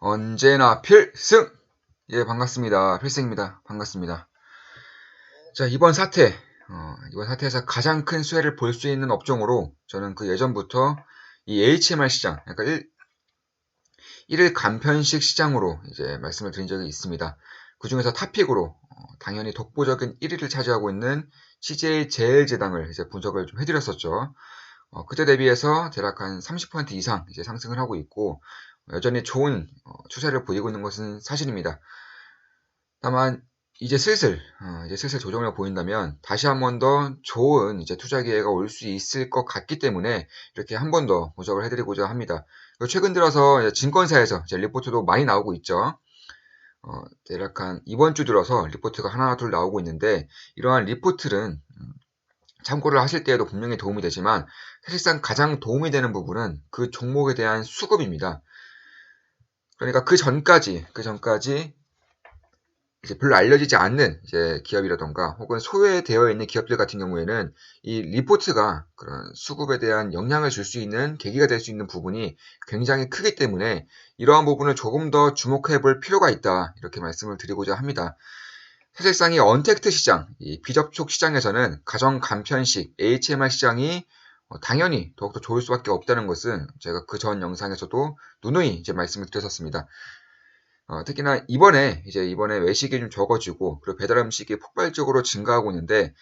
언제나 필승! 예, 반갑습니다. 필승입니다. 반갑습니다. 자, 이번 사태, 어, 이번 사태에서 가장 큰 수혜를 볼 수 있는 업종으로 저는 그 예전부터 이 HMR 시장, 그러니까 1, 1일 간편식 시장으로 이제 말씀을 드린 적이 있습니다. 그 중에서 탑픽으로 어, 당연히 독보적인 1위를 차지하고 있는 CJ 제일제당을 이제 분석을 좀 해드렸었죠. 어, 그때 대비해서 대략 한 30% 이상 이제 상승을 하고 있고 여전히 좋은 어, 추세를 보이고 있는 것은 사실입니다. 다만 이제 슬슬 어, 이제 슬슬 조정을 보인다면 다시 한 번 더 좋은 이제 투자 기회가 올 수 있을 것 같기 때문에 이렇게 한 번 더 분석을 해드리고자 합니다. 최근 들어서 증권사에서 리포트도 많이 나오고 있죠. 어, 대략 한 이번 주 들어서 리포트가 하나 둘 나오고 있는데 이러한 리포트는 음, 참고를 하실 때에도 분명히 도움이 되지만 사실상 가장 도움이 되는 부분은 그 종목에 대한 수급입니다. 그러니까 그 전까지 그 전까지 이제 별로 알려지지 않는 이제 기업이라던가 혹은 소외되어 있는 기업들 같은 경우에는 이 리포트가 그런 수급에 대한 영향을 줄 수 있는 계기가 될 수 있는 부분이 굉장히 크기 때문에 이러한 부분을 조금 더 주목해 볼 필요가 있다 이렇게 말씀을 드리고자 합니다. 사실상 이 언택트 시장, 이 비접촉 시장에서는 가정 간편식 HMR 시장이 어, 당연히 더욱더 좋을 수밖에 없다는 것은 제가 그 전 영상에서도 누누이 이제 말씀을 드렸었습니다. 어, 특히나 이번에 이제 이번에 외식이 좀 적어지고 그리고 배달 음식이 폭발적으로 증가하고 있는데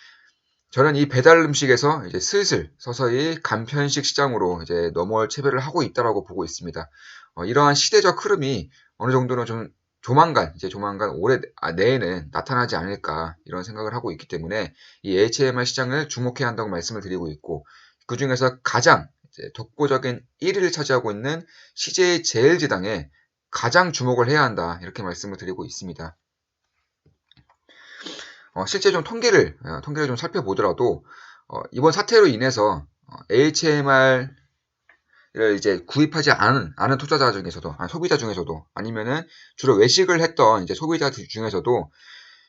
저는 이 배달 음식에서 이제 슬슬 서서히 간편식 시장으로 이제 넘어올 체배를 하고 있다라고 보고 있습니다. 어, 이러한 시대적 흐름이 어느 정도는 좀 조만간 이제 조만간 올해 아, 내에는 나타나지 않을까 이런 생각을 하고 있기 때문에 이 HMR 시장을 주목해야 한다고 말씀을 드리고 있고 그 중에서 가장 독보적인 1위를 차지하고 있는 CJ 제일지당에 가장 주목을 해야 한다 이렇게 말씀을 드리고 있습니다. 어, 실제 좀 통계를 어, 통계를 좀 살펴보더라도 어, 이번 사태로 인해서 HMR 를 이제 구입하지 않은, 않은 투자자 중에서도, 아니, 소비자 중에서도, 아니면은 주로 외식을 했던 이제 소비자 중에서도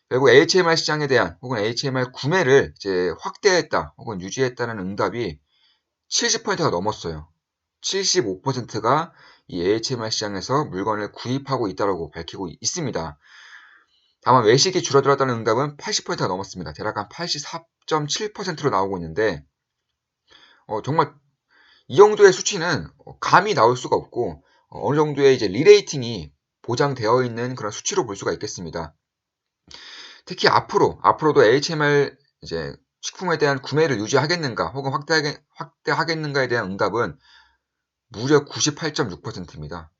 결국 HMR 시장에 대한 혹은 HMR 구매를 이제 확대했다 혹은 유지했다는 응답이 70%가 넘었어요. 75%가 이 HMR 시장에서 물건을 구입하고 있다고 밝히고 있습니다. 다만 외식이 줄어들었다는 응답은 80%가 넘었습니다. 대략 한 84.7%로 나오고 있는데 어, 정말 이 정도의 수치는 감이 나올 수가 없고 어, 어느 정도의 이제 리레이팅이 보장되어 있는 그런 수치로 볼 수가 있겠습니다. 특히 앞으로 앞으로도 HMR 이제 식품에 대한 구매를 유지하겠는가 혹은 확대하겠, 확대하겠 는가에 대한 응답은 무려 98.6%입니다.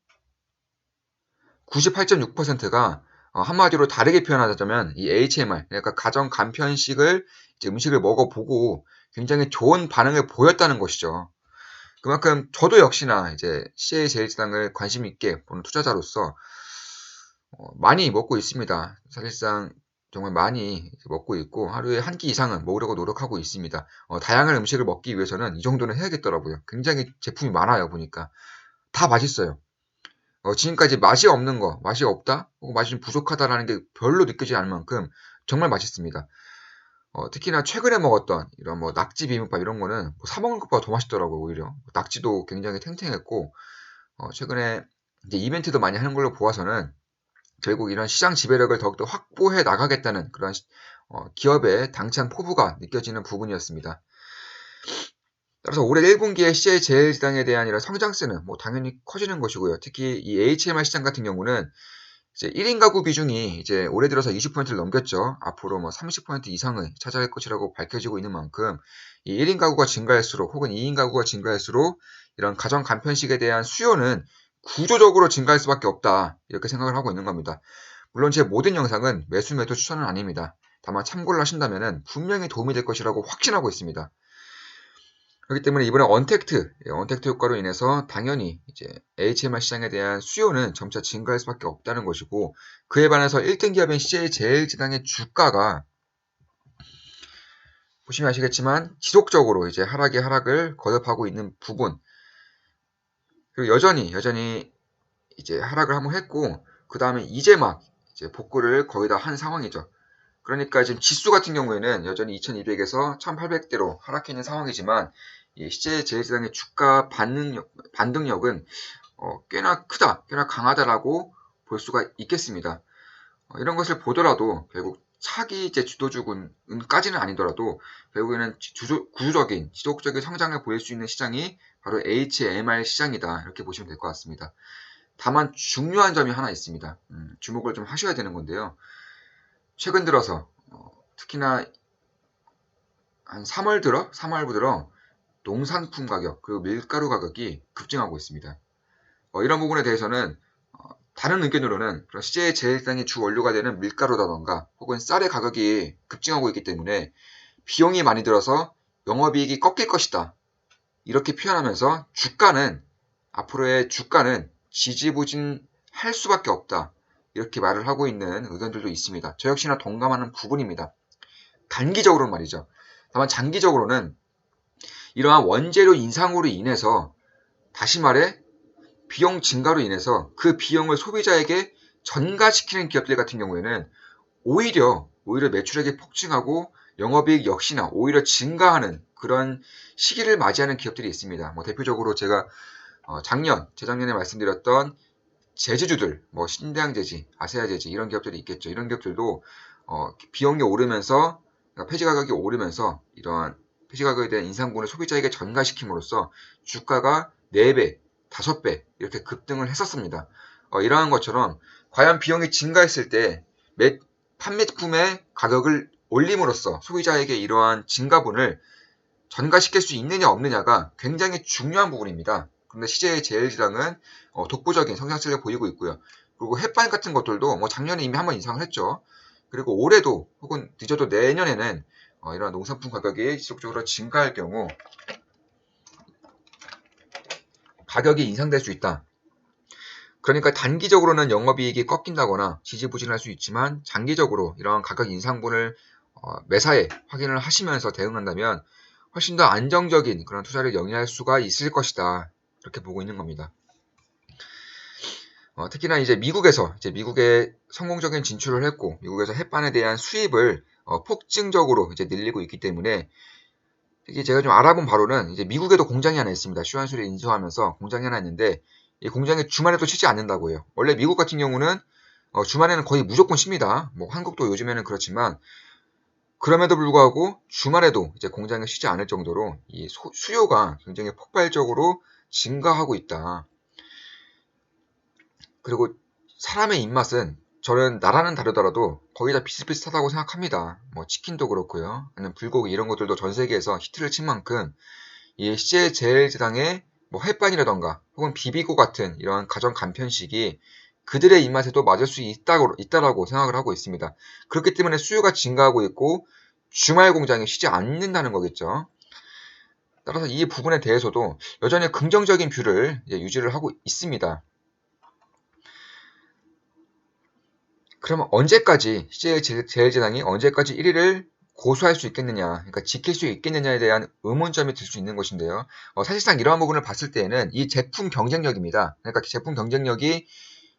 98.6%가 어, 한마디로 다르게 표현하자면 이 HMR 그러니까 가정 간편식을 음식을 먹어보고 굉장히 좋은 반응을 보였다는 것이죠. 그만큼 저도 역시나 이제 CA 제일지당을 관심 있게 보는 투자자로서 어, 많이 먹고 있습니다. 사실상 정말 많이 먹고 있고 하루에 한 끼 이상은 먹으려고 노력하고 있습니다. 어, 다양한 음식을 먹기 위해서는 이 정도는 해야겠더라고요. 굉장히 제품이 많아요 보니까 다 맛있어요. 어, 지금까지 맛이 없는 거, 맛이 없다, 혹은 맛이 좀 부족하다라는 게 별로 느껴지지 않을 만큼 정말 맛있습니다. 어, 특히나 최근에 먹었던 이런 뭐 낙지 비빔밥 이런 거는 뭐 사 먹는 것보다 더 맛있더라고요 오히려 낙지도 굉장히 탱탱했고 어, 최근에 이제 이벤트도 많이 하는 걸로 보아서는 결국 이런 시장 지배력을 더욱더 확보해 나가겠다는 그런 어, 기업의 당찬 포부가 느껴지는 부분이었습니다. 따라서 올해 1분기에 CJ 제일지당에 대한 이런 성장세는 뭐 당연히 커지는 것이고요. 특히 이 HMR 시장 같은 경우는 이제 1인 가구 비중이 이제 올해 들어서 20%를 넘겼죠. 앞으로 뭐 30% 이상을 차지할 것이라고 밝혀지고 있는 만큼 이 1인 가구가 증가할수록 혹은 2인 가구가 증가할수록 이런 가정 간편식에 대한 수요는 구조적으로 증가할 수밖에 없다. 이렇게 생각을 하고 있는 겁니다. 물론 제 모든 영상은 매수 매도 추천은 아닙니다. 다만 참고를 하신다면 분명히 도움이 될 것이라고 확신하고 있습니다. 그렇기 때문에 이번에 언택트, 예, 언택트 효과로 인해서 당연히 이제 HMR 시장에 대한 수요는 점차 증가할 수밖에 없다는 것이고 그에 반해서 1등 기업인 CJ 제일지당의 주가가 보시면 아시겠지만 지속적으로 이제 하락의 하락을 거듭하고 있는 부분 그리고 여전히 여전히 이제 하락을 한번 했고 그 다음에 이제 막 이제 복구를 거의 다 한 상황이죠. 그러니까 지금 지수 같은 경우에는 여전히 2200에서 1800대로 하락해 있는 상황이지만 이 시제 제일지당의 주가 반응력, 반등력은 어, 꽤나 크다, 꽤나 강하다라고 볼 수가 있겠습니다. 어, 이런 것을 보더라도 결국 차기 이제 주도주군까지는 아니더라도 결국에는 주조, 구조적인 지속적인 성장을 보일 수 있는 시장이 바로 HMR 시장이다 이렇게 보시면 될 것 같습니다. 다만 중요한 점이 하나 있습니다. 음, 주목을 좀 하셔야 되는 건데요. 최근 들어서 어, 특히나 한 3월 들어 3월부 들어 농산품 가격 그리고 밀가루 가격이 급증하고 있습니다. 어, 이런 부분에 대해서는 어, 다른 의견으로는 CJ 제일상의 주 원료가 되는 밀가루라던가 혹은 쌀의 가격이 급증하고 있기 때문에 비용이 많이 들어서 영업이익이 꺾일 것이다. 이렇게 표현하면서 주가는 앞으로의 주가는 지지부진할 수밖에 없다. 이렇게 말을 하고 있는 의견들도 있습니다. 저 역시나 동감하는 부분입니다. 단기적으로는 말이죠. 다만 장기적으로는 이러한 원재료 인상으로 인해서 다시 말해 비용 증가로 인해서 그 비용을 소비자에게 전가시키는 기업들 같은 경우에는 오히려 오히려 매출액이 폭증하고 영업이익 역시나 오히려 증가하는 그런 시기를 맞이하는 기업들이 있습니다. 뭐 대표적으로 제가 어 작년 재작년에 말씀드렸던 제지주들 뭐 신대항제지, 아세아 제지 이런 기업들이 있겠죠. 이런 기업들도 어 비용이 오르면서 그러니까 폐지 가격이 오르면서 이러한 폐지 가격에 대한 인상분을 소비자에게 전가시킴으로써 주가가 4배, 5배 이렇게 급등을 했었습니다. 어, 이러한 것처럼 과연 비용이 증가했을 때 매, 판매품의 가격을 올림으로써 소비자에게 이러한 증가분을 전가시킬 수 있느냐 없느냐가 굉장히 중요한 부분입니다. 그런데 CJ 제일지당은 어, 독보적인 성장세를 보이고 있고요. 그리고 햇반 같은 것들도 뭐 작년에 이미 한번 인상을 했죠. 그리고 올해도 혹은 늦어도 내년에는 어, 이러한 농산품 가격이 지속적으로 증가할 경우 가격이 인상될 수 있다. 그러니까 단기적으로는 영업이익이 꺾인다거나 지지부진할 수 있지만 장기적으로 이러한 가격 인상분을 어, 매사에 확인을 하시면서 대응한다면 훨씬 더 안정적인 그런 투자를 영위할 수가 있을 것이다. 이렇게 보고 있는 겁니다. 어, 특히나 이제 미국에서 이제 미국에 성공적인 진출을 했고 미국에서 햇반에 대한 수입을 어, 폭증적으로 이제 늘리고 있기 때문에 이게 제가 좀 알아본 바로는 이제 미국에도 공장이 하나 있습니다. 슈안수를 인수하면서 공장이 하나 있는데 이 공장이 주말에도 쉬지 않는다고 해요. 원래 미국 같은 경우는 어, 주말에는 거의 무조건 쉽니다. 뭐 한국도 요즘에는 그렇지만 그럼에도 불구하고 주말에도 이제 공장이 쉬지 않을 정도로 이 소, 수요가 굉장히 폭발적으로 증가하고 있다. 그리고 사람의 입맛은 저는 나라는 다르더라도 거의 다 비슷비슷하다고 생각합니다. 뭐 치킨도 그렇고요. 아니면 불고기 이런 것들도 전 세계에서 히트를 친 만큼 이 CJ 제일제당의 뭐 햇반이라던가 혹은 비비고 같은 이런 가정 간편식이 그들의 입맛에도 맞을 수 있다고, 있다라고 생각을 하고 있습니다. 그렇기 때문에 수요가 증가하고 있고 주말 공장이 쉬지 않는다는 거겠죠. 따라서 이 부분에 대해서도 여전히 긍정적인 뷰를 유지를 하고 있습니다. 그러면 언제까지 CJ 제일제당이 언제까지 1위를 고수할 수 있겠느냐, 그러니까 지킬 수 있겠느냐에 대한 의문점이 들 수 있는 것인데요. 어, 사실상 이러한 부분을 봤을 때에는 이 제품 경쟁력입니다. 그러니까 제품 경쟁력이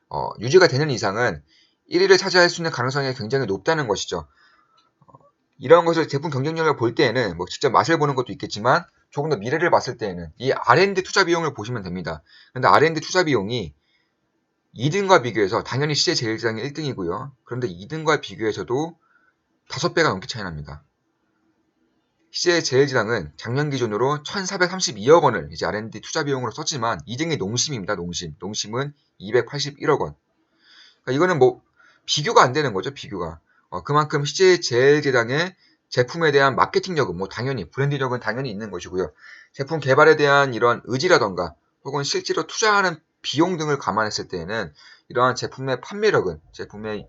어, 유지가 되는 이상은 1위를 차지할 수 있는 가능성이 굉장히 높다는 것이죠. 어, 이런 것을 제품 경쟁력을 볼 때에는 뭐 직접 맛을 보는 것도 있겠지만 조금 더 미래를 봤을 때에는 이 R&D 투자 비용을 보시면 됩니다. 그런데 R&D 투자 비용이 2등과 비교해서 당연히 시제 제일장이 1등이고요. 그런데 2등과 비교해서도 5배가 넘게 차이 납니다. 시제 제일지당은 작년 기준으로 1,432억 원을 이제 R&D 투자 비용으로 썼지만 2등이 농심입니다. 농심. 농심은 281억 원. 그러니까 이거는 뭐 비교가 안 되는 거죠. 비교가. 어, 그만큼 시제 제일지당의 제품에 대한 마케팅력은 뭐 당연히 브랜드력은 당연히 있는 것이고요. 제품 개발에 대한 이런 의지라던가 혹은 실제로 투자하는 비용 등을 감안했을 때에는 이러한 제품의 판매력은 제품의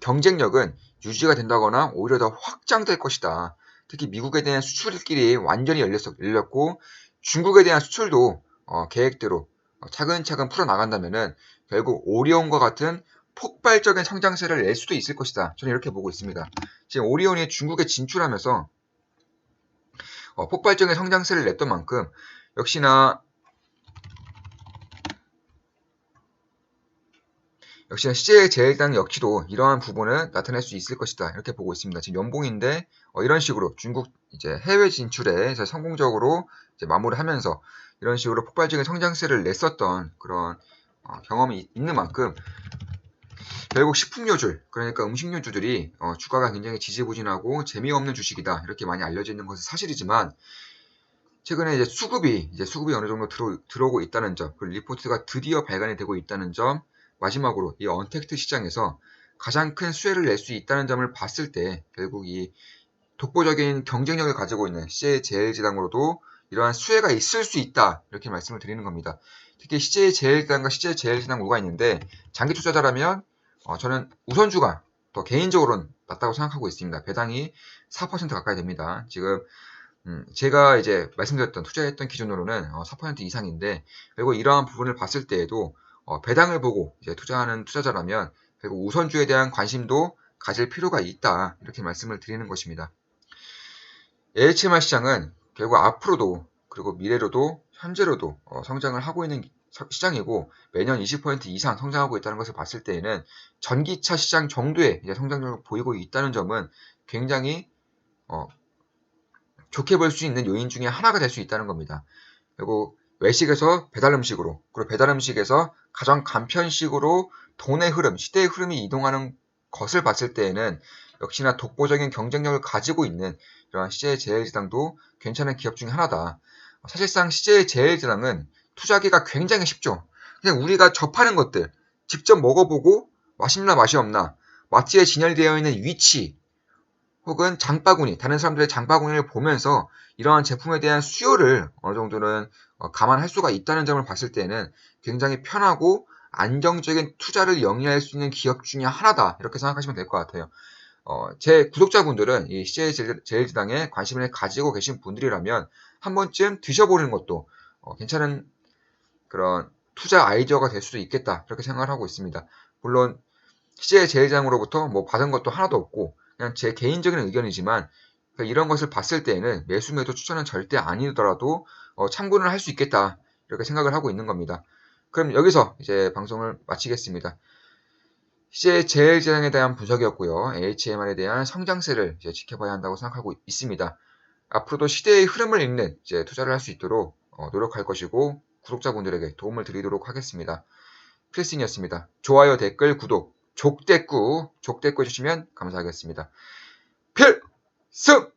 경쟁력은 유지가 된다거나 오히려 더 확장될 것이다. 특히 미국에 대한 수출길이 완전히 열렸고 중국에 대한 수출도 어, 계획대로 차근차근 풀어나간다면은 결국 오리온과 같은 폭발적인 성장세를 낼 수도 있을 것이다. 저는 이렇게 보고 있습니다. 지금 오리온이 중국에 진출하면서 어, 폭발적인 성장세를 냈던 만큼 역시나 역시나 CJ 제일당 역시도 이러한 부분을 나타낼 수 있을 것이다. 이렇게 보고 있습니다. 지금 연봉인데 어, 이런 식으로 중국 이제 해외 진출에 성공적으로 이제 마무리하면서 이런 식으로 폭발적인 성장세를 냈었던 그런 어, 경험이 있는 만큼 결국 식품료줄 그러니까 음식료주들이 어, 주가가 굉장히 지지부진하고 재미없는 주식이다 이렇게 많이 알려져 있는 것은 사실이지만 최근에 이제 수급이 이제 수급이 어느 정도 들어, 들어오고 있다는 점, 그 리포트가 드디어 발간이 되고 있다는 점, 마지막으로 이 언택트 시장에서 가장 큰 수혜를 낼 수 있다는 점을 봤을 때 결국 이 독보적인 경쟁력을 가지고 있는 CJ 제일지당으로도 이러한 수혜가 있을 수 있다 이렇게 말씀을 드리는 겁니다. 특히 CJ 제일지당과 CJ 제일지당 뭐가 있는데 장기 투자자라면 어, 저는 우선주가 더 개인적으로는 낫다고 생각하고 있습니다. 배당이 4% 가까이 됩니다. 지금 음, 제가 이제 말씀드렸던 투자했던 기준으로는 어, 4% 이상인데 그리고 이러한 부분을 봤을 때에도 어, 배당을 보고 이제 투자하는 투자자라면 그리고 우선주에 대한 관심도 가질 필요가 있다 이렇게 말씀을 드리는 것입니다. AHMR 시장은 결국 앞으로도 그리고 미래로도 현재로도 어, 성장을 하고 있는 시장이고 매년 20% 이상 성장하고 있다는 것을 봤을 때에는 전기차 시장 정도의 이제 성장력을 보이고 있다는 점은 굉장히 어, 좋게 볼 수 있는 요인 중에 하나가 될 수 있다는 겁니다. 그리고 외식에서 배달 음식으로 그리고 배달 음식에서 가장 간편식으로 돈의 흐름, 시대의 흐름이 이동하는 것을 봤을 때에는 역시나 독보적인 경쟁력을 가지고 있는 이러한 CJ 제일제당도 괜찮은 기업 중에 하나다. 사실상 CJ 제일제당은 투자하기가 굉장히 쉽죠. 그냥 우리가 접하는 것들, 직접 먹어보고 맛있나 맛이 없나, 마트에 진열되어 있는 위치, 혹은 장바구니, 다른 사람들의 장바구니를 보면서 이러한 제품에 대한 수요를 어느 정도는 어, 감안할 수가 있다는 점을 봤을 때는 굉장히 편하고 안정적인 투자를 영위할 수 있는 기업 중에 하나다. 이렇게 생각하시면 될 것 같아요. 어, 제 구독자분들은 이 CJ 제일지당에 관심을 가지고 계신 분들이라면 한 번쯤 드셔보는 것도 어, 괜찮은 그런 투자 아이디어가 될 수도 있겠다. 이렇게 생각을 하고 있습니다. 물론 CJ 제일지당으로부터 뭐 받은 것도 하나도 없고 그냥 제 개인적인 의견이지만 이런 것을 봤을 때에는 매수 매도 추천은 절대 아니더라도 어, 참고는 할 수 있겠다 이렇게 생각을 하고 있는 겁니다. 그럼 여기서 이제 방송을 마치겠습니다. 이제 제일제당에 대한 분석이었고요. HMR에 대한 성장세를 이제 지켜봐야 한다고 생각하고 있습니다. 앞으로도 시대의 흐름을 읽는 이제 투자를 할 수 있도록 어, 노력할 것이고 구독자분들에게 도움을 드리도록 하겠습니다. 필승이었습니다. 좋아요, 댓글, 구독 족대꾸, 족대꾸 해주시면 감사하겠습니다. 필승!